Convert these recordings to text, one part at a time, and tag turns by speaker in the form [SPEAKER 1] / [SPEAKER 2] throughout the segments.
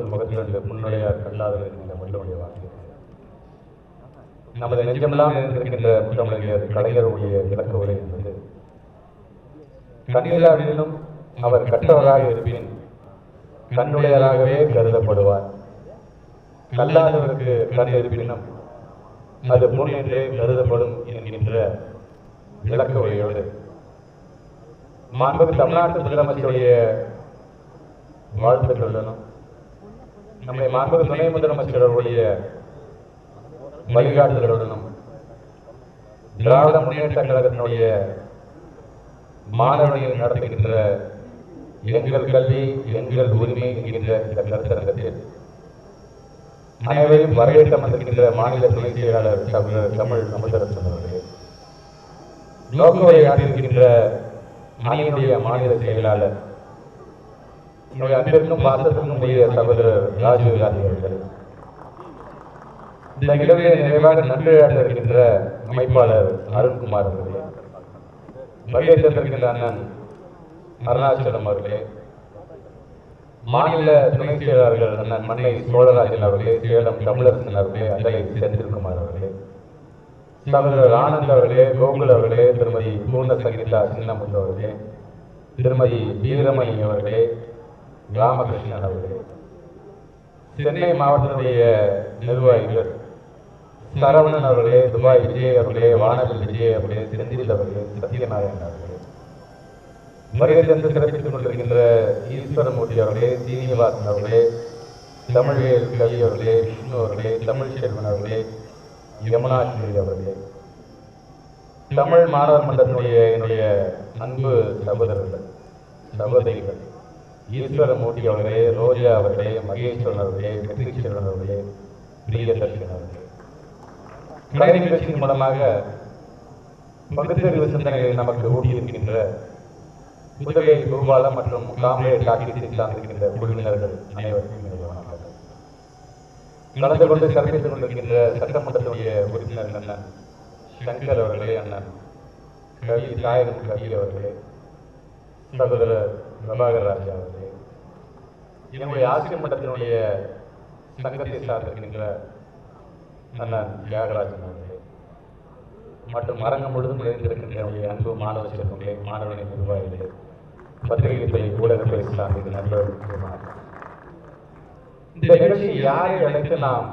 [SPEAKER 1] முகத்திரண்டு முன்னுடையார் கல்லாதவர் என்கின்ற வள்ளுவனுடைய வாக்கு நமது நெஞ்சமெல்லாம் இருக்கின்ற முத்தமிழர் கலைஞருடைய விளக்க உரை என்பது. கண்ணிலாவிலும் அவர் கற்றவராக இருப்பின் கண்ணுடையராகவே கருதப்படுவார். கல்லாதவருக்கு கண் இருப்பினும் அது முன் என்றே கருதப்படும் என்கின்ற விளக்க உரையோடு. மாண்பு தமிழ்நாட்டு முதலமைச்சருடைய வாழ்த்துக்களுடனும் நம்முடைய மாண்பு துணை முதலமைச்சர் அவருடைய வழிகாட்டுதலுடனும் திராவிட முன்னேற்ற கழகத்தினுடைய மாணவர்கள் நடத்துகின்ற எங்கள் கல்வி எங்கள் உரிமை என்கின்ற இந்த கருத்தரங்கத்தில் அனைவரையும் வரவேற்று அமர்ந்திருக்கின்ற மாநில துணை செயலாளர் தமிழ் தமிழ் அமுதரசன் அவர்களே. நோக்குவரை இருக்கின்ற அணியினுடைய மாநில செயலாளர் என்னுடைய அன்பிற்கும் பாசத்திற்கும் உரிய சகோதரர் ராஜீவ் காந்தி அவர்கள். இந்த நிகழ்விலே நிறைவாக நன்றியாற்ற இருக்கின்ற அமைப்பாளர் அருண்குமார் அவர்களே. வருகை தந்திருக்கின்ற அண்ணன் அருணாச்சலம் அவர்களே. மாநில துணை செயலாளர்கள் அண்ணன் மண்ணை சோழராஜன் அவர்களே சேலம் தமிழரசன் அவர்களே அண்டலை செந்தில்குமார் அவர்களே. சகோதரர் ஆனந்த் அவர்களே கோகுல் அவர்களே திருமதி பூர்ண சங்கீதா சின்னமுத்து அவர்களே திருமதி வீரமணி அவர்களே ராமகிருஷ்ணன் அவர்களே சென்னை மாவட்டத்துடைய நிர்வாகிகள் சரவணன் அவர்களே துபாய் விஜய் அவர்களே வானவில் விஜய் அவர்களே செந்தில் அவர்களே சத்யநாராயணன் அவர்களே. வருகை சிறப்பித்துக் கொண்டிருக்கின்ற ஈஸ்வரமூர்த்தி அவர்களே சீனிவாசன் அவர்களே தமிழ்வேல் கவி அவர்களே விஷ்ணு அவர்களே தமிழ் செல்வன் அவர்களே யமுனாஸ்ரீ அவர்களே. தமிழ் மாணவர் மன்றத்தினுடைய என்னுடைய அன்பு சகோதரர்கள் சகோதரிகள். ஈஸ்வரமூர்த்தி அவர்களே ரோஜா அவர்களே மகேஸ்வரன் அவர்களே வெற்றி அவர்களே பிரியதர்ஷன் அவர்களே கலை நிகழ்ச்சியின் மூலமாக பகுத்தறிவு சிந்தனைகளை நமக்கு ஊட்டியிருக்கின்ற புதுகை கோபாலம் மற்றும் காமரே காக்கியத்தில் சார்ந்திருக்கின்ற குழுவினர்கள் அனைவருக்கும் நடந்து கொண்டு சிறப்பித்துக் கொண்டிருக்கின்ற சட்டமன்றத்துடைய உறுப்பினர் அண்ணன் சங்கர் அவர்களே அண்ணன் கவி சாயகம் கவி அவர்களே சகோதரர் பிரபாகர் ராஜா அவர்களே என்னுடைய ஆசிரியர் மன்றத்தினுடைய சங்கத்தை சார்ந்திருக்கின்ற அண்ணன் தியாகராஜன் அவர்களே மற்றும் அரங்கம் முழுதும் நிறைந்திருக்கின்ற என்னுடைய அன்பு மாணவ செல்வங்களே மாணவர்களின் நிர்வாகிகளே பத்திரிகை துறை ஊடகத்துறை சார்ந்த வணக்கம் இந்த நிகழ்ச்சி யாரை அழைத்து நாம்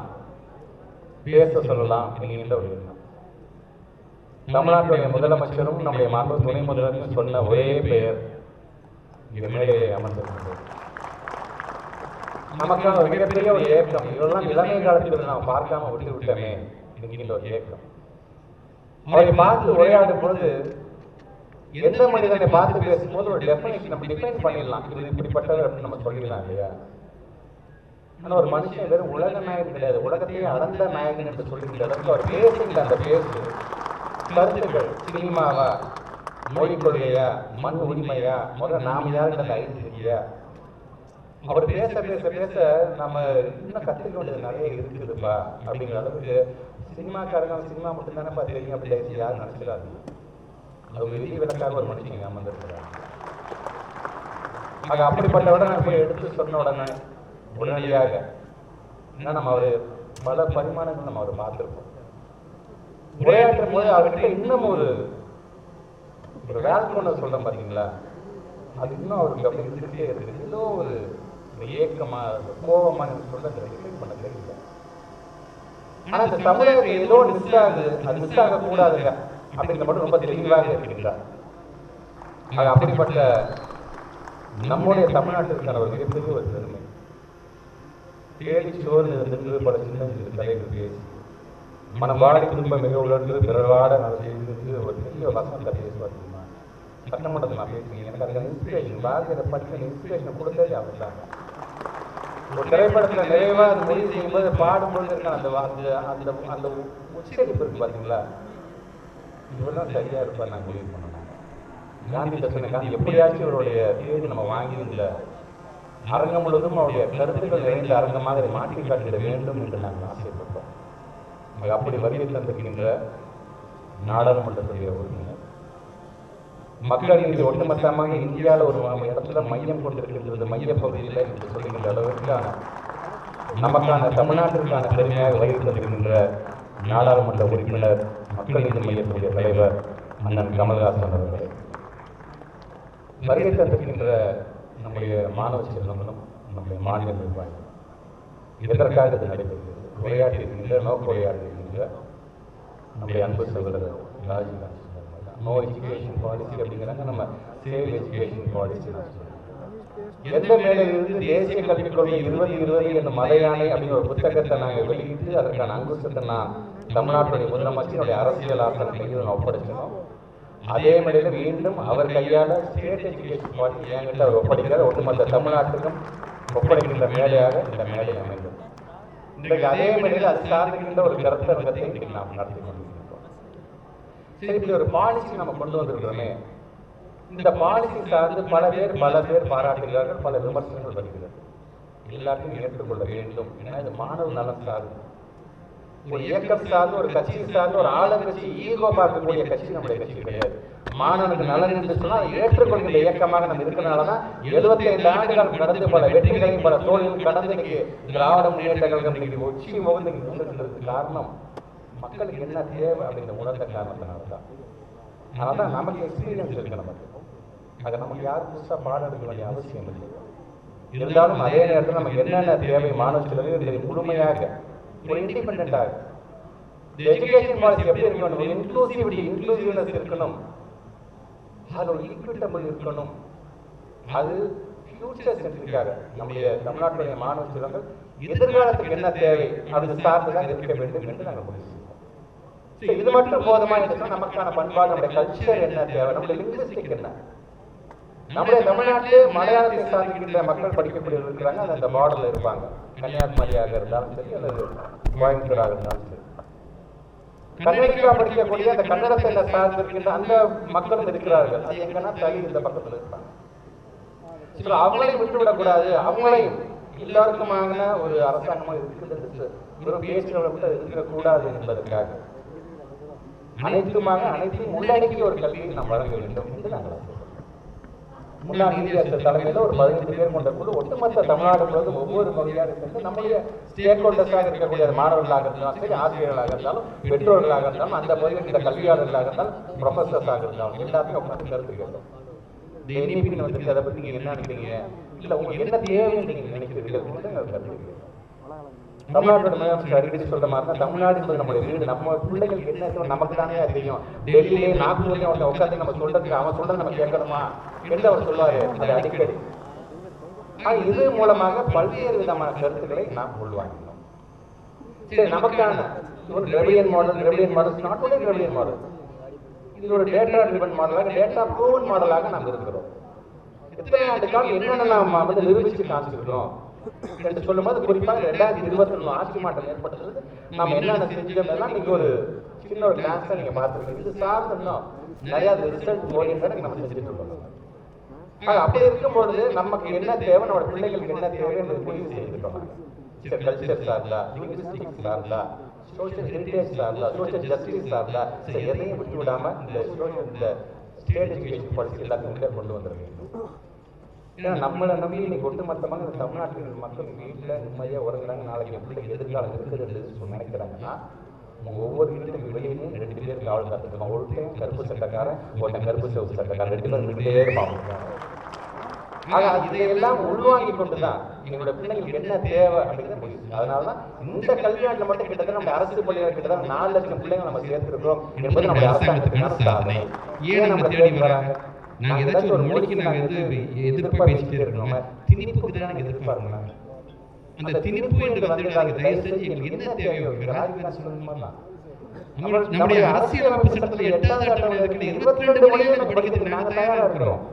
[SPEAKER 1] பேச சொல்லலாம் என்கின்ற ஒரு தமிழ்நாட்டுடைய முதலமைச்சரும் நம்முடைய மாண்பு துணை முதலமைச்சரும் சொன்ன ஒரே பெயர் இங்க மேடையிலே அமர்ந்திருக்கிறது நமக்கான மிகப்பெரிய ஒரு ஏக்கம் இதெல்லாம் இளமை காலத்தில் நாம் பார்க்காம விட்டு விட்டோமே என்கின்ற ஒரு ஏக்கம் அவரை பார்த்து உரையாடும் பொழுது எந்த மனிதனை பார்த்து பேசும்போது ஒரு டெஃபினேஷன் நம்ம டிஃபைன் பண்ணிடலாம். இது இப்படிப்பட்டவர் அப்படின்னு நம்ம சொல்லிடலாம் இல்லையா? ஆனா ஒரு மனுஷன் வெறும் உலக நாயகன் கிடையாது. உலகத்தையே அளந்த நாயகன் என்று சொல்லுகின்ற அளவுக்கு அவர் பேசுகின்ற அந்த பேசு. கருத்துக்கள் சினிமாவா? மொழி கொள்கையா மண் உரிமையா முதல்ல நாம யாருக்கு அந்த ஐடென்டிட்டியா அவர் பேச பேச பேச நம்ம இன்னும் கற்றுக்க வேண்டியது நிறைய இருக்குதுப்பா அப்படிங்கிற அளவுக்கு சினிமாக்காரங்க சினிமா மட்டும் தானே பார்த்துருக்கீங்க அப்படி தயவுசெய்து யாரும் நினச்சிடாது ஒரு விதி விலக்காக ஒரு மனுஷங்க அமர்ந்திருக்கிறாங்க ஆக அப்படிப்பட்டவரை நான் போய் எடுத்து சொன்ன உடனே உடனடியாக ஏன்னா நம்ம அவர் பல பரிமாணங்கள் நம்ம அவர் பார்த்துருப்போம். உரையாற்றும் போது அவர்கிட்ட இன்னும் ஒரு ஒரு வேல்கோனை சொல்றேன் பாத்தீங்களா? அது இன்னும் அவருக்கு அப்படி இருந்துகிட்டே இருக்குது. ஏதோ ஒரு ஏக்கமா ஒரு கோபமா எனக்கு சொல்ல எக்ஸ்பிளைன் பண்ண தெரியல இந்த தமிழகத்துக்கு ஏதோ மிஸ் ஆகுது. அது மிஸ் ஆக கூடாதுங்க அப்படிங்கிற மட்டும் ரொம்ப தெளிவாக இருக்கின்றார் ஆக அப்படிப்பட்ட நம்முடைய தமிழ்நாட்டிற்கான ஒரு மிகப்பெரிய ஒரு பெருமை. தேடி சோர்ந்து இருந்திருந்து பல சின்ன சிறு தலைகள் பேசி. மன வாடி குடும்ப மிக உள்ளது பிறவாட நான் செய்து ஒரு பெரிய வசனத்தை பேசுவார் தெரியுமா? சட்டமன்றத்தில் நான் பேசுகிறேன். எனக்கு அதில் இன்ஸ்பிரேஷன் பாரதிய படிக்க இன்ஸ்பிரேஷன் கொடுத்ததே அவர் தான் ஒரு திரைப்படத்தில் நிறைவாக அது முடிவு செய்யும்போது பாடும்பொழுது இருக்க அந்த அந்த அந்த அந்த உச்சரிப்பு இருக்கு பார்த்தீங்களா இவர் சரியாக சரியா இருப்பார் நான் முடிவு பண்ணணும். காந்தி சொன்ன காந்தி எப்படியாச்சும் இவருடைய தேதி நம்ம வாங்கியிருந்த அரங்கம் முழுவதும் அவருடைய கருத்துக்கள் நிறைந்த அரங்கமாக மாற்றி காட்டிட வேண்டும் என்று நாங்கள் ஆசைப்பட்டோம் அப்படி வருகை தந்திருக்கின்ற நாடாளுமன்றத்துடைய உறுப்பினர் மக்கள் இன்று ஒட்டுமொத்தமாக இந்தியாவில் ஒரு இடத்துல மையம் கொண்டிருக்கின்றது மைய பகுதியில் என்று சொல்கின்ற அளவிற்கான நமக்கான தமிழ்நாட்டிற்கான பெருமையாக வருகை தந்திருக்கின்ற நாடாளுமன்ற உறுப்பினர் மக்கள் நீதி மையத்துடைய தலைவர் அண்ணன் கமல்ஹாசன் அவர்களே. வருகை தந்திருக்கின்ற நம்முடைய மாணவ செல்வங்களும் நம்முடைய மாநில நிர்வாகிகள் இதற்காக இது நடைபெறுகிறது. உரையாற்றி இருக்கின்ற நோக்க உரையாற்றி இருக்கின்ற நம்முடைய அன்பு சகோதரர் ராஜீவ்காந்தி நோ எஜுகேஷன் பாலிசி அப்படிங்கிறாங்க. நம்ம சேவ் எஜுகேஷன் பாலிசி எந்த மேலிருந்து தேசிய கல்விக் கொள்கை இருபது இருபது என்ற மலையானை அப்படிங்கிற ஒரு புத்தகத்தை நாங்கள் வெளியிட்டு அதற்கான அங்குசத்தை நான் தமிழ்நாட்டுடைய முதலமைச்சருடைய அரசியல் ஆற்றல் கையில் நான் ஒப்படைச்சிடும் அதே மேடையில மீண்டும் அவர் கையால் ஸ்டேட் எஜுகேஷன் பாலிசி என்கிட்ட அவர் ஒப்படைக்கிறார். ஒட்டுமொத்த தமிழ்நாட்டுக்கும் ஒப்படைக்கின்ற மேடையாக இந்த மேடை அமைந்தது இன்றைக்கு அதே மேடையில் அது சார்ந்திருக்கின்ற ஒரு கருத்தரங்கத்தை இன்றைக்கு நாம் நடத்தி கொண்டிருக்கிறோம் சரி இப்படி ஒரு பாலிசி நம்ம கொண்டு வந்திருக்கிறோமே இந்த பாலிசி சார்ந்து பல பேர் பல பேர் பாராட்டுகிறார்கள் பல விமர்சனங்கள் வருகிறது. எல்லாத்தையும் ஏற்றுக்கொள்ள வேண்டும். ஏன்னா இது மாணவ நலன் சார்ந்து. ஒரு இயக்கம் சார்ந்து ஒரு கட்சி சார்ந்து ஒரு ஆளுங்கட்சி ஈகோ பார்க்கக்கூடிய கட்சி நம்முடைய கட்சி கிடையாது. மாணவனுக்கு நலன் என்று சொன்னால் அதை ஏற்றுக்கொள்கின்ற இயக்கமாக நம்ம இருக்கிறனாலதான் எழுபத்தி ஐந்து ஆண்டுகள் கடந்து பல வெற்றிகளையும் பல தோல்வியும் கடந்து இன்னைக்கு திராவிட முன்னேற்ற கழகம் இன்னைக்கு உச்சி முகந்து நின்றுன்றதுக்கு காரணம் மக்களுக்கு என்ன தேவை அப்படிங்கிற உணர்ந்த காரணத்தினால தான் அதனால தான் நமக்கு எக்ஸ்பீரியன்ஸ் இருக்கு நமக்கு. அதை நமக்கு யாரும் புதுசாக பாடம் எடுக்க வேண்டிய அவசியம் இல்லை. இருந்தாலும் அதே நேரத்தில் நமக்கு என்னென்ன தேவை மாணவர்களுக்கு முழுமையாக ஒரு இண்டிபெண்டாக எஜுகேஷன் பாலிசி எப்படி இருக்கணும்? ஒரு இன்க்ளூசிவிட்டி இன்க்ளூசிவ்னஸ் இருக்கணும். அது ஒரு ஈக்விட்டபிள் இருக்கணும். அது ஃபியூச்சர் சென்ட்ரிக்காக நம்முடைய தமிழ்நாட்டுடைய மாணவ செல்வங்கள் எதிர்காலத்துக்கு என்ன தேவை அது சார்ந்துதான் இருக்க வேண்டும் என்று நாங்கள் முடிவு இது மட்டும் போதுமா என்று நமக்கான பண்பாடு நம்முடைய கல்ச்சர் என்ன தேவை நம்முடைய லிங்குவிஸ்டிக் என்ன? நம்முடைய தமிழ்நாட்டிலே மலையாளத்தை சார்ந்திருக்கின்ற மக்கள் படிக்கக்கூடியவர்கள் இருக்கிறாங்க அது அந்த பார்டர்ல இருப்பாங்க. கன்னியாகுமரியாக இருந்தாலும் சரி அல்லது கோயம்புத்தூராக இருந்தாலும் சரி. கன்னடிக்கா படிக்கக்கூடிய அந்த கன்னடத்தை சார்ந்திருக்கின்ற அந்த மக்களும் இருக்கிறார்கள். அது எங்கன்னா தனி இந்த பக்கத்துல இருப்பாங்க. So, அவங்களையும் விட்டு விடக்கூடாது அவங்களையும் எல்லாருக்குமான ஒரு அரசாங்கமாக இருக்கின்றது வெறும் பேச்சுகளை விட்டு இருக்கக்கூடாது என்பதற்காக. அனைத்துமாக அனைத்தையும் உள்ளடக்கிய ஒரு கல்வியை நாம் வழங்க வேண்டும் என்று நாங்கள் முன்னாள் நீதியரசர் தலைமையில் ஒரு பதினைந்து பேர் கொண்ட குழு ஒட்டுமொத்த தமிழ்நாடு முழுவதும் ஒவ்வொரு பகுதியாக இருந்து நம்முடைய ஸ்டேக் ஹோல்டர்ஸாக இருக்கக்கூடிய மாணவர்களாக இருந்தாலும் சரி ஆசிரியர்களாக இருந்தாலும் பெற்றோர்களாக இருந்தாலும் அந்த பகுதியில் இருக்கிற கல்வியாளர்களாக இருந்தாலும் ப்ரொஃபஸர்ஸாக இருந்தாலும் எல்லாத்தையும் உட்காந்து கருத்து கேட்டோம் இந்த என்இபி வந்து அதை பற்றி நீங்கள் என்ன நினைக்கிறீங்க? இல்லை உங்களுக்கு என்ன தேவைன்னு நீங்கள் நினைக்கிறீர்கள் என்று நாங்கள் கருத்து கேட்டோம். தமிழ்நாட்டோட முதலமைச்சர் அடிக்கடி சொல்ற மாதிரி தான் தமிழ்நாடு என்பது நம்முடைய வீடு. நம்ம பிள்ளைகள் என்ன நமக்கு தானே அது தெரியும். டெல்லியிலே நாக்பூர்லயே அவன் உட்காந்து நம்ம சொல்றதுக்கு அவன் சொல்றது நம்ம கேட்கணுமா? என்று அவர் சொல்லுவாரு. அது அடிக்கடி. ஆனா, இது மூலமாக பல்வேறு விதமான கருத்துக்களை நாம் உள்வாங்கினோம். சரி நமக்கான ஒரு model Dravidian model not only Dravidian model இது ஒரு டேட்டா ட்ரிவன் மாடலாக டேட்டா ப்ரூவன் மாடலாக நாம் இருக்கிறோம். எத்தனை ஆண்டு காலம் என்னென்ன நாம் வந்து நிரூபிச்சு காமிச்சிருக்கிறோம்? என்று சொல்லும்போது குறிப்பாக ரெண்டாயிரத்தி இருபத்தி ஒன்று ஆட்சி மாற்றம் ஏற்பட்டது. நாம் என்னென்ன செஞ்சோம் எல்லாம் நீங்க ஒரு சின்ன ஒரு கிளாஸாக நீங்கள் பார்த்துருக்கீங்க. இது சார்ந்து இன்னும் நிறைய ரிசல்ட் ஓரியன்டாக நம்ம செஞ்சுட்டு இருக்கோம். அப்படி இருக்கும்பொழுது நமக்கு என்ன தேவை நம்ம பிள்ளைகளுக்கு என்ன தேவை என்று முடிவு செய்திருக்கோம் கல்ச்சர் சார்ந்தா லிங்குவிஸ்டிக் சார்ந்தா சோஷியல் ஹெரிட்டேஜ் சார்ந்தா சோஷியல் ஜஸ்டிஸ் சார்ந்தா எதையும் விட்டு விடாம இந்த சோஷியல் இந்த ஸ்டேட் எஜுகேஷன் பாலிசி எல்லாத்தையும் கொண்டு வந்துட ஏன்னா நம்மளை நம்பி இன்னைக்கு ஒட்டுமொத்தமாக இந்த தமிழ்நாட்டில் மக்கள் வீட்டில் நிம்மதியாக உறங்குறாங்க. நாளைக்கு பிள்ளைக்கு எதிர்காலம் இருக்குது என்று சொல்லி நினைக்கிறாங்கன்னா ஒவ்வொரு வீட்டுக்கு வெளியிலும் ரெண்டு பேர் காவல் காத்துருக்கோம் ஒருத்தன் கருப்பு சட்டக்காரன் ஒருத்தன் கருப்பு சிவப்பு சட்டக்காரன். ரெண்டு பேரும் வீட்டிலே இருப்பாங்க. ஆக இதையெல்லாம் உள்வாங்கி கொண்டுதான். எங்களுடைய பிள்ளைங்களுக்கு என்ன தேவை அப்படிங்கிறத முடியும் அதனாலதான் இந்த கல்வியாண்டுல மட்டும் கிட்டத்தட்ட நம்ம அரசு பள்ளிகள் கிட்டத்தட்ட நாலு லட்சம் பிள்ளைங்க நம்ம சேர்த்திருக்கிறோம் என்பது நம்ம அரசாங்கத்துக்கான சாதனை? ஏன் நம்ம தேடி வராங்க? நாங்க ஏதாச்சும் ஒரு மொழிக்கு நாங்க வந்து எதிர்ப்பா பேசிட்டே இருக்கோம் திணிப்புக்கு தான் எதிர்பார்க்கலாம்
[SPEAKER 2] அந்த திணிப்பு என்று வந்திருக்காங்க தயவு செஞ்சு எங்களுக்கு என்ன தேவையோ
[SPEAKER 1] ராஜ்நாத் சொல்லணுமா
[SPEAKER 2] நம்ம- நம்முடைய அரசியலமைப்பு சட்டத்தில் எட்டாவது அட்டவணை இருக்கிற இருபத்தி ரெண்டு மொழியும் நம்ம படிக்கிறதுக்கு நாங்க தயாரா இருக்கிறோம்.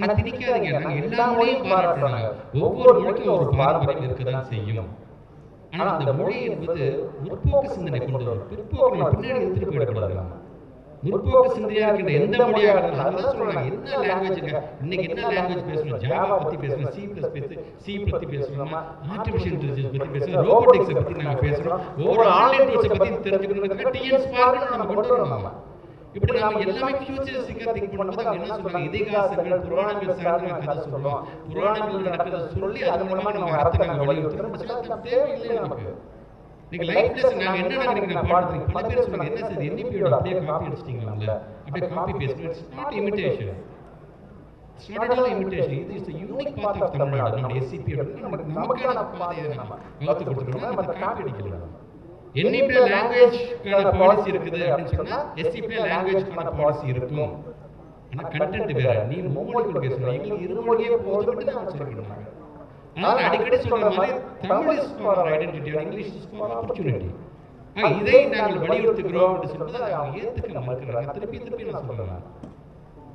[SPEAKER 2] ஆனா திணிக்காதீங்க. நாங்க எல்லா மொழியும் பாராட்டுறோம் நாங்க. ஒவ்வொரு மொழிக்கும் ஒரு பாரம்பரியம் இருக்கதான் செய்யும். ஆனா அந்த மொழி என்பது முற்போக்கு சிந்தனை கொண்டு வரும். பிற்போக்கு பின்னாடி எடுத்துட்டு போயிடக்கூடாது. முற்போக்கு சிந்தனையா இருக்கின்ற எந்த மொழியாக இருந்தாலும் சொல்றாங்க. என்ன லாங்குவேஜ் இன்னைக்கு என்ன லாங்குவேஜ் பேசணும் ஜாவா பத்தி பேசணும் சி பிளஸ் பேசு சி பத்தி பேசணுமா ஆர்டிஃபிஷியல் இன்டெலிஜென்ஸ் பத்தி பேசணும் ரோபோட்டிக்ஸ் பத்தி நாங்க பேசுறோம். ஒவ்வொரு ஆன்லைன் டூல்ஸ் பத்தி தெரிஞ்சுக்கணுங்கிறதுக்கு டிஎன் ஸ்பார்க் நம்ம கொண்டு வரோம் நம்ம இப்படி நம்ம எல்லாமே ஃபியூச்சரிஸ்டிக்கா திங்க் பண்ணும்போது அவங்க என்ன சொல்றாங்க? இதிகாசங்கள் புராணங்கள் சார்ந்து நாங்க கதை சொல்றோம். புராணங்கள் நடக்கிறத சொல்லி அது மூலமா நம்ம அர்த்தம் நாங்க வலியுறுத்துறோம். தேவையில்லை நமக்கு. நீங்க லைஃப் லெசன் நாங்க என்ன நினைக்கிறீங்க பாடுறீங்க பல பேர் சொல்லுங்க என்ன சார் என்இபியோட அப்படியே காப்பி அடிச்சிட்டீங்களாம்ல அப்படியே copy paste it's not imitation it's not all இது is unique part of Tamil Nadu நம்ம எஸ்சிபி நமக்கு நமக்கான பாதையை நம்ம வகுத்து கொடுத்துருக்கோம். நம்ம காப்பி அடிக்கல. என்இபி லாங்குவேஜ்க்கான பாலிசி இருக்குது அப்படின்னு சொன்னா எஸ்சிபி லாங்குவேஜ்க்கான பாலிசி இருக்கும். ஆனா கண்டென்ட் வேற. நீ மும்மொழிக்குள் பேசணும் எங்களுக்கு இருமொழியே போதும்னு தான் சொல்லிருக்காங்க அதனால அடிக்கடி சொல்ற மாதிரி Tamil is for identity English is for opportunity இதை நாங்கள் வலியுறுத்துகிறோம் என்று சொல்றது அவங்க ஏத்துக்க மறுக்கிறாங்க திருப்பி திருப்பி நான் சொல்றேன்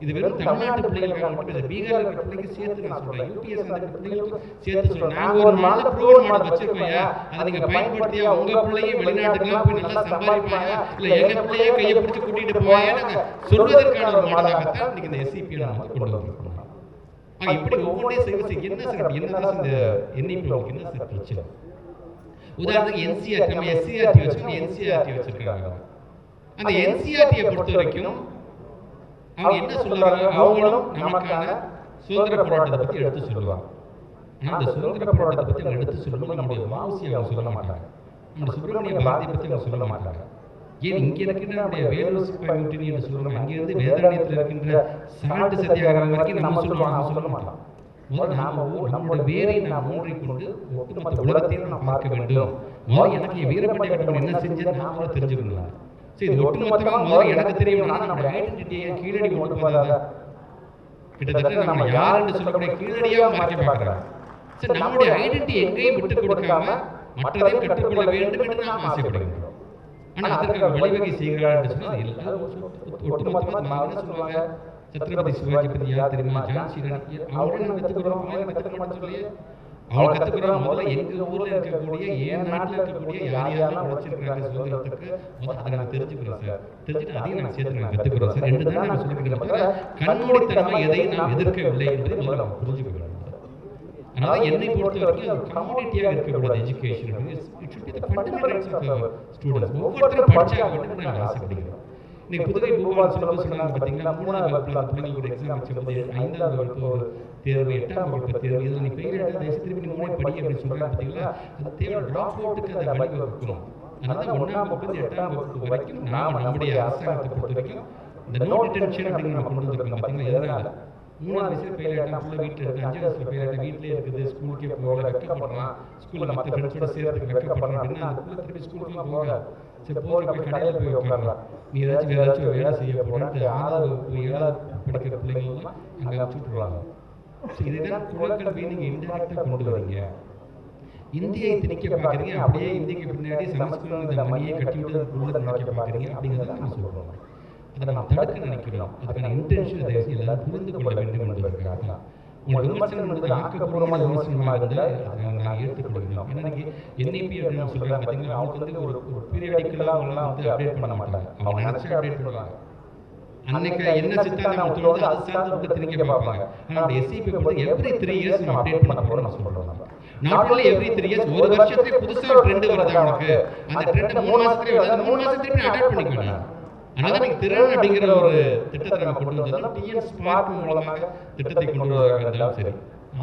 [SPEAKER 2] இது வெறும் தமிழ்நாட்டு பிள்ளைகளுக்காக மட்டும் இருக்கிற பிள்ளைக்கு சேர்த்து நான் சொல்றேன். யூபிஎஸ் அந்த பிள்ளைகளுக்கு சேர்த்து சொல்றேன். நாங்க ஒரு மாடல் ப்ரூவன் மாடல் வச்சிருக்கோம் ஐயா. அதை நீங்க பயன்படுத்தியா உங்க பிள்ளையும் வெளிநாட்டுக்குலாம் போய் நல்லா சம்பாதிப்பாங்க இல்ல எங்க பிள்ளையே கையை பிடிச்சு கூட்டிட்டு போவாங்க சொல்வதற்கான ஒரு மாடலாகத்தான் இன்னைக்கு இந்த எஸ்சிபி நம்ம கொண்டு வந்திருக்கோம். இப்படி ஒவ்வொன்றையும் செய்ய செய்ய என்ன சார்? என்ன சார்? இந்த என்இபி என்ன சார் பிரச்சனை? உதாரணத்துக்கு என்சிஆர் நம்ம எஸ்சிஆர்டி வச்சிருக்கோம் என்சிஆர்டி வச்சிருக்காங்க. அந்த என்சிஆர்டியை பொறுத்த வரைக்கும் அவங்க என்ன சொல்றாங்க? அவங்களும் நமக்கான சுதந்திர போராட்டத்தை பத்தி எடுத்து சொல்லுவாங்க அந்த சுதந்திர போராட்டத்தை பத்தி அவங்க எடுத்து சொல்லும்போது நம்முடைய வாசி அவங்க சொல்ல மாட்டாங்க. நம்முடைய சுப்பிரமணிய பாரதியை பத்தி அவங்க சொல்ல மாட்டாங்க. ஏன் இங்க இருக்கின்ற நம்முடைய வேலூர் கம்யூனிட்டி என்று சொல்றோம். அங்க இருந்து வேதாரண்யத்தில் இருக்கின்ற சால்ட் சத்தியாகிரகம் வரைக்கும் நம்ம சொல்லுவோம். அவங்க சொல்ல மாட்டோம் முதல்ல நாம நம்முடைய வேரை நாம் ஊன்றிக்கொண்டு ஒட்டுமொத்த உலகத்தையும் நாம் பார்க்க வேண்டும். முதல்ல எனக்கு என் வீரப்பட்டை கட்டணம் என்ன செஞ்சது நான் முதல்ல தெரிஞ்சுக்கணும். சரி இது ஒட்டுமொத்தமா முதல்ல எனக்கு தெரியும்னா நம்முடைய ஐடென்டிட்டியை கீழடி கொண்டு போகாத கிட்டத்தட்ட நம்ம யாருன்னு சொல்லக்கூடிய கீழடியாக மறைக்க பார்க்கிறாங்க. சரி நம்முடைய ஐடென்டிட்டி எங்கேயும் விட்டு கொடுக்காம மற்றதையும் கற்றுக்கொள்ள வேண்டும் என்று நாம் ஆசைப்படுகிறோம் ஆனா அதற்கு வழிவகை செய்கிறார் என்று சொன்னால் எல்லாரும் ஒட்டுமொத்தமா நம்ம என்ன சொல்லுவாங்க சத்ரபதி சிவாஜி பத்தி யார் தெரியுமா? ஜான்சி ராணி அவங்களே நம்ம கத்துக்கிறோம் அவங்களே நம்ம கத்துக்க மாட்டோம் சொல்லி அவங்க கத்துக்கிறோம் முதல்ல எங்க ஊர்ல இருக்கக்கூடிய என் நாட்டுல இருக்கக்கூடிய யார் யாரெல்லாம் உழைச்சிருக்காங்க சுதந்திரத்துக்கு முதல்ல அதை நாங்க தெரிஞ்சுக்கிறோம் சார். தெரிஞ்சுட்டு அதையும் நாங்க சேர்த்து நாங்க கத்துக்கிறோம் சார். தான் கண்மூடித்தனமா எதையும் நாம் எதிர்க்கவில்லை என்பதை முதல்ல புரிஞ்சுக்கிறோம் அதனால என்னை பொறுத்த வரைக்கும் அது கமாடிட்டியாக இருக்கக்கூடாது. Education it should be the fundamental rights of students ஒவ்வொருத்தரும் படிச்சாங்க மட்டும் நாங்கள் ஆசைப்படுகிறோம் இன்னைக்கு புதுகை பூபால் சிலபஸ் சொன்னாங்க பார்த்தீங்களா மூணாவது வகுப்புல அந்த பிள்ளைங்களுக்கு ஒரு எக்ஸாம் வச்சும்போது ஐந்தாவது வகுப்பு ஒரு தேர்வு எட்டாம் வகுப்பு தேர்வு இதில் நீ ஃபெயில் எடுத்தால் தயவு திருப்பி நீ மூணே படி அப்படின்னு சொல்றாங்க பார்த்தீங்களா அது தேவை ட்ராப் அவுட்டுக்கு அதை வழி வகுக்கணும் அதனால ஒன்றாம் வகுப்பு எட்டாம் வகுப்பு வரைக்கும் நாம நம்முடைய அரசாங்கத்தை பொறுத்த வரைக்கும் இந்த நோ டிடென்ஷன் அப்படின்னு நம்ம கொண்டு வந்திருக்கோம் பார்த்தீங்களா எதனால மூணாவது வயசுல ஃபெயில் ஆகிட்டா ஃபுல்லாக வீட்டில் இருக்கு அஞ்சாவது வயசுல ஃபெயில் ஆகிட்டா வீட்டிலே இருக்குது ஸ்கூலுக்கே போகல வெக்கப்படுறான் ஸ்கூலில் மற்ற ஃப்ரெண்ட்ஸோட சேர்த்துக்கு வெக்கப்படுறான் அப்படின்னா அந்த பிள்ளை திருப்பி ஸ்கூலுக்குலாம் போக சரி போகிற போய் கடையில் போய் உட்காரலாம். நீ ஏதாச்சும் ஏதாச்சும் வேலை செய்ய போறான்ட்டு ஆறாவது வகுப்பு ஏழாவது படிக்கிற பிள்ளைங்கள்லாம் அங்கே அனுப்பிச்சு விட்டுருவாங்க ஸோ இதுதான் குலக்கல்வி நீங்கள் இன்டெரக்டாக கொண்டு வரீங்க இந்தியை திணிக்க பார்க்குறீங்க. அப்படியே இந்திக்கு பின்னாடி சமஸ்கிருதம் இந்த மணியை கட்டி விட்டு உள்ள நினைக்க பார்க்குறீங்க. அப்படிங்கிறத நம்ம சொல்கிறோம் அதை நம்ம தடுக்க நினைக்கிறோம். அதுக்கான இன்டென்ஷன் அதை எல்லாரும் புரிந்து கொள்ள வேண்டும் என்பதற்காக உங்கள் விமர்சனம் என்பது ஆக்கப்பூர்வமான விமர்சனமாக இருந்தால் நான் ஏற்றுக்கொள்கிறோம். ஏன்னா என்இபி அப்படின்னு சொல்கிறாங்க பார்த்தீங்கன்னா அவங்க வந்து ஒரு ஒரு பீரியடிக்கலாக அவங்களாம் வந்து அப்டேட் பண்ண மாட்டாங்க. அவங்க நினச்சி அப்டேட் பண்ணுவாங்க. அன்னைக்கு என்ன சித்தாந்தம் தோணுதோ அது சார்ந்து வந்து திணிக்க பார்ப்பாங்க. ஆனால் நம்ம எஸ்சிபி எவ்ரி த்ரீ இயர்ஸ் நம்ம அப்டேட் பண்ண போகிறோம் நான் சொல்கிறோம் நம்ம? Not only every three years ஒரு வருஷத்துக்கு புதுசா ஒரு ட்ரெண்ட் வருது அவனுக்கு அந்த ட்ரெண்ட் மூணு வருது அந்த மூணு நீ அடாப்ட் பண்ணிக்கணும் அதனால நீங்க திறன் அப்படிங்கிற ஒரு திட்டத்தை நம்ம கொண்டு வந்தோம் டிஎன் ஸ்பார்க் மூலமாக திட்டத்தை கொண்டு வருவதாக இருந்தாலும் சரி.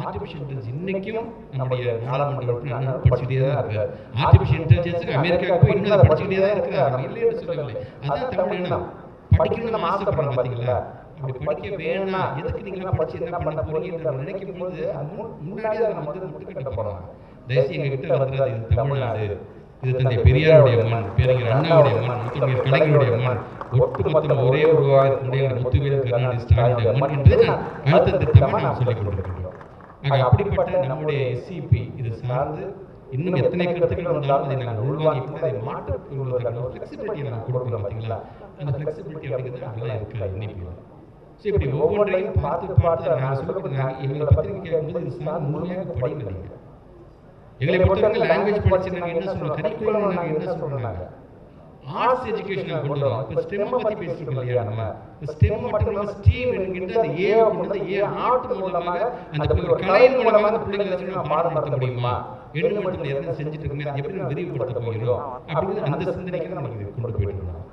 [SPEAKER 2] ஆர்டிஃபிஷியல் இன்டெலிஜென்ஸ் இன்னைக்கும் நம்முடைய நாடாளுமன்ற உறுப்பினர் அண்ணன் படிச்சுக்கிட்டே தான் இருக்காரு ஆர்டிஃபிஷியல் இன்டெலிஜென்ஸுக்கு அமெரிக்காவுக்கு போய் இன்னும் அதை படிச்சுக்கிட்டே தான் இருக்கிறாங்க இல்லை என்று சொல்லவில்லை அதான் தமிழ் இனம் படிக்கணும்னு நம்ம ஆசைப்படுறோம் பாத்தீங்களா? அப்படி படிக்க வேணாம். எதுக்கு நீங்க படிச்சு என்ன பண்ண போறீங்கன்ற நினைக்கும் போது அது மு- முன்னாடியே அதை நம்ம வந்து முட்டுக்கட்ட போறோம் தயவுசெய்து எங்க கிட்ட வந்துடாது இது தமிழ்நாடு. இது தந்தை பெரியாருடைய மண் பேரறிஞர் அண்ணாவுடைய மண் முத்தமிழ் கலைஞருடைய மண். ஒட்டுமொத்தம் ஒரே உருவாக இருக்கக்கூடிய முத்துவேல் கருணாநிதி ஸ்டாலினுடைய மண் என்று திட்டமாக நாம் சொல்லிக் கொண்டிருக்கின்றோம் ஆக அப்படிப்பட்ட நம்முடைய எஸ்சிபி இது சார்ந்து இன்னும் எத்தனை கருத்துக்கள் வந்தாலும் அதை நாங்கள் உள்வாங்கிட்டு அதை மாற்றிக் கொள்வதற்கான ஒரு ஃப்ளெக்சிபிலிட்டியை நாங்கள் கொடுக்குறோம் பார்த்தீங்களா? அந்த ஃப்ளெக்சிபிலிட்டி அப்படிங்கிறது அங்கெல்லாம் இருக்குது இன்னைக்கு ஸோ இப்படி ஒவ்வொன்றையும் பார்த்து பார்த்து நான் சொல்லக்கூடிய எங்களை பத்திரிக்கை கேட்கும்போது இது சார் முழுமையாக படிங்க நீங்கள் எங்களை பொறுத்தவரைக்கும் லாங்குவேஜ் படிச்சு நாங்கள் என்ன சொல்றோம்? கரிக்குலம் நாங்கள் என்ன சொல்றோம்? நாங்கள் ஆர்ட்ஸ் எஜுகேஷன் கொண்டு வரோம். இப்போ ஸ்டெம் பத்தி பேசிட்டு இல்லையா நம்ம? ஸ்டெம் மட்டும் இல்லாமல் ஸ்டீம் என்கின்ற அந்த ஏ கொண்டு ஏ ஆர்ட் மூலமாக அந்த கலையின் மூலமாக அந்த பிள்ளைங்களை நடத்த முடியுமா? எண்ணு மட்டும் எத்தனை செஞ்சுட்டு இருக்குமே அதை எப்படி விரிவுபடுத்த போகிறோம் அப்படிங்கிறது அந்த சிந்தனைக்கு தான் நமக்கு கொண்டு போயிட்டு இருக்கோம்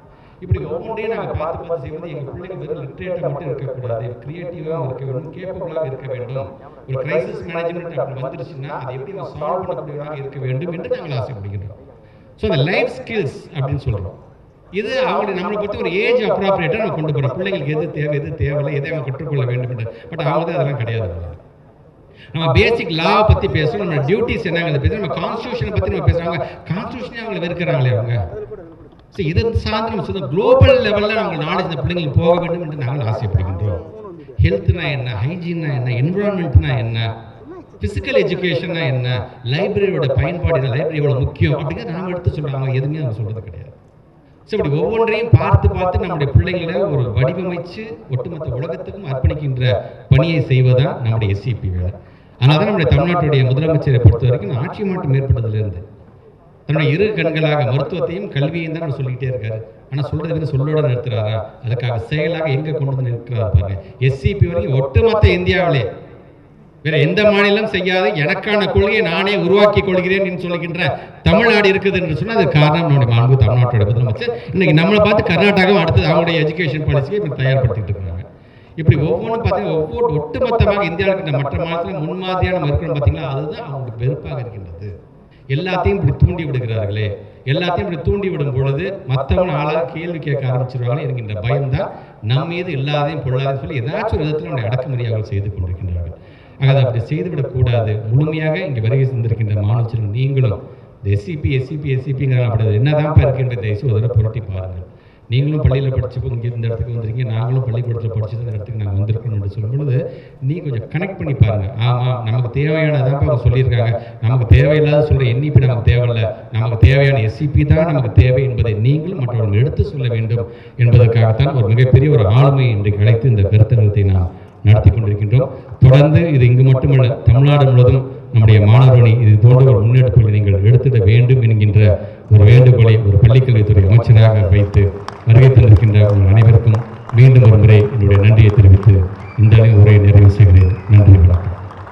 [SPEAKER 2] இப்படி ஒவ்வொன்றையும் நாங்கள் பார்த்து பார்த்து செய்வது எங்கள் பிள்ளைகள் வெறும் லிட்ரேட்டாக மட்டும் இருக்கக்கூடாது கிரியேட்டிவாக இருக்க வேண்டும் கேப்பபிளாக இருக்க வேண்டும். ஒரு கிரைசிஸ் மேனேஜ்மெண்ட் அப்படி வந்துருச்சுன்னா அதை எப்படி நம்ம சால்வ் பண்ணக்கூடியவராக இருக்க வேண்டும் என்று நாங்கள் ஆசைப்படுகின்றோம். ஸோ அந்த லைஃப் ஸ்கில்ஸ் அப்படின்னு சொல்கிறோம் இது அவங்களை நம்மளை பற்றி ஒரு ஏஜ் அப்ராப்ரியேட்டாக நம்ம கொண்டு போகிறோம் பிள்ளைங்களுக்கு எது தேவை எது தேவையில்லை எதை அவங்க கற்றுக்கொள்ள வேண்டும் என்று. பட் அவங்க அதெல்லாம் கிடையாது. நம்ம பேசிக் லாவை பற்றி பேசுகிறோம் நம்ம டியூட்டிஸ் என்னங்கிறத பேசுகிறோம் நம்ம கான்ஸ்டியூஷனை பற்றி நம்ம பேசுகிறாங்க கான்ஸ்டியூஷனே அவங்களை வெறுக்கிறாங்களே அவங்க ஸோ இதன் சார்ந்து சொன்ன குளோபல் லெவலில் நாங்கள் நாலேஜ் இந்த பிள்ளைங்களுக்கு போக வேண்டும் என்று நாங்கள் ஆசைப்படுகின்றோம். ஹெல்த்னா என்ன ஹைஜீன்னா என்ன என்விரான்மெண்ட்னா என்ன ஃபிசிக்கல் எஜுகேஷன்னா என்ன லைப்ரரியோட பயன்பாடு என்ன லைப்ரரி எவ்வளோ முக்கியம் அப்படிங்கிறத நாம எடுத்து சொல்கிறாங்க எதுவுமே அவங்க சொல்கிறது கிடையாது. ஸோ இப்படி ஒவ்வொன்றையும் பார்த்து பார்த்து நம்முடைய பிள்ளைங்களை ஒரு வடிவமைச்சு ஒட்டுமொத்த உலகத்துக்கும் அர்ப்பணிக்கின்ற பணியை செய்வதுதான் நம்முடைய எஸ்சிபி வேலை. அதனால தான் நம்முடைய தமிழ்நாட்டுடைய முதலமைச்சரை பொறுத்த வரைக்கும் ஆட்சி மாற்றம் ஏற்பட்டதுலேருந்து தன்னுடைய இரு கண்களாக மருத்துவத்தையும் கல்வியையும் தான் சொல்லிக்கிட்டே இருக்காரு. ஆனால் சொல்றது வந்து சொல்லோட நிறுத்துறாரா? அதுக்காக செயலாக எங்க கொண்டு வந்து நிற்கிறாரு பாருங்க. எஸ்சிபி வரைக்கும் ஒட்டுமொத்த இந்தியாவிலே. வேற எந்த மாநிலம் செய்யாது எனக்கான கொள்கையை நானே உருவாக்கி கொள்கிறேன் என்று சொல்லுகின்ற தமிழ்நாடு இருக்குது என்று சொன்னால் அது காரணம் நம்முடைய மாண்பு தமிழ்நாட்டோட முதலமைச்சர் இன்னைக்கு நம்மளை பார்த்து கர்நாடகாவும் அடுத்து அவங்களுடைய எஜுகேஷன் பாலிசியை இப்படி தயார்படுத்திட்டு இருக்காங்க. இப்படி ஒவ்வொன்றும் பார்த்தீங்கன்னா ஒவ்வொரு ஒட்டுமொத்தமாக இந்தியாவில் இருக்கின்ற மற்ற மாநிலத்தில் முன்மாதிரியான நம்ம பார்த்தீங்கன்னா அதுதான் அவங்களுக்கு வெறுப்பாக இருக்கின்றது. எல்லாத்தையும் இப்படி தூண்டி விடுகிறார்களே. எல்லாத்தையும் இப்படி தூண்டி விடும் பொழுது மற்றவன் ஆளாக கேள்வி கேட்க ஆரம்பிச்சிருவாங்களே என்கின்ற பயம் தான் நம்ம மீது இல்லாதையும் பொருளாதையும் சொல்லி ஏதாச்சும் ஒரு விதத்தில் நம்முடைய அடக்குமுறையாக செய்து கொண்டிருக்கின்றார்கள். ஆக அதை அப்படி செய்துவிடக்கூடாது. முழுமையாக இங்கே வருகை சென்றிருக்கின்ற மாணவர்கள் நீங்களும் இந்த எஸ்சிபி எஸ்சிபி எஸ்சிபிங்கிற அப்படி என்னதான் இருக்கின்ற தயவுசு ஒரு தடவை புரட்டி பாருங்கள். நீங்களும் பள்ளியில் படிச்சு இங்கே இந்த இடத்துக்கு வந்திருக்கீங்க நாங்களும் பள்ளிக்கூடத்தில் படிச்சு இந்த இடத்துக்கு நாங்கள் வந்திருக்கோம் என்று சொல்லும் பொழுது நீ கொஞ்சம் கனெக்ட் பண்ணி பாருங்க. ஆமாம் நமக்கு தேவையானதான் அவங்க சொல்லியிருக்காங்க. நமக்கு தேவையில்லாத சொல்ற என்இபி நமக்கு தேவையில்லை. நமக்கு தேவையான எஸ்சிபி தான் நமக்கு தேவை என்பதை நீங்களும் மற்றவர்கள் எடுத்து சொல்ல வேண்டும் என்பதற்காகத்தான் ஒரு மிகப்பெரிய ஒரு ஆளுமை இன்றைக்கு அழைத்து இந்த கருத்தரங்கத்தை நாம் நடத்தி கொண்டிருக்கின்றோம். தொடர்ந்து இது இங்கு மட்டுமல்ல தமிழ்நாடு முழுவதும் நம்முடைய மாணவரணி இது போன்ற ஒரு முன்னெடுப்புகளை நீங்கள் எடுத்துட வேண்டும் என்கின்ற ஒரு வேண்டுகோளை ஒரு பள்ளிக்கல்வித்துறை அமைச்சராக வைத்து வருகை தந்திருக்கின்ற உங்கள் அனைவருக்கும் மீண்டும் ஒரு முறை என்னுடைய நன்றியை தெரிவித்து இந்த உரையை நிறைவு செய்கிறேன்.